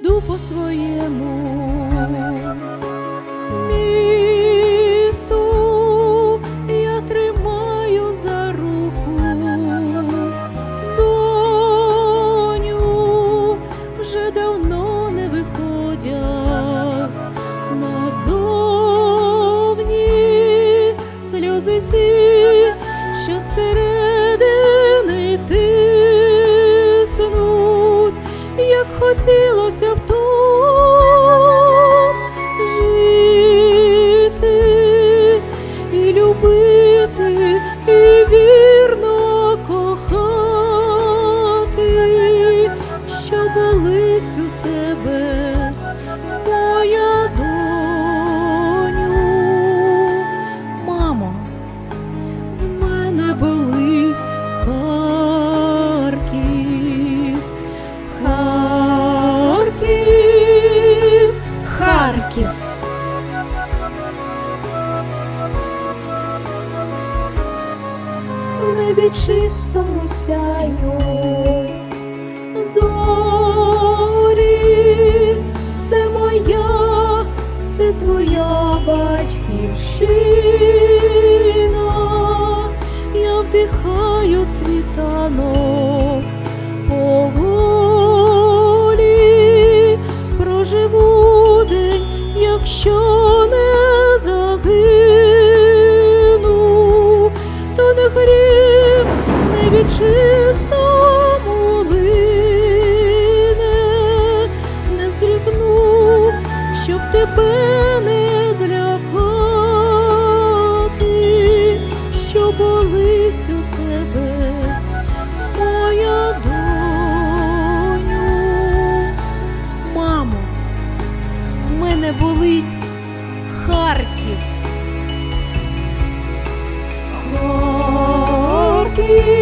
іду по своєму. Хотілося б тут жити і любити, і вірно кохати, що болить у тебе, небі чистому сяють зорі, це моя, це твоя батьківщина. Я вдихаю світанок поволі, проживу день, якщо не тебе не злякати, що болить у тебе, моя доню. Мамо, в мене болить Харків. Харків,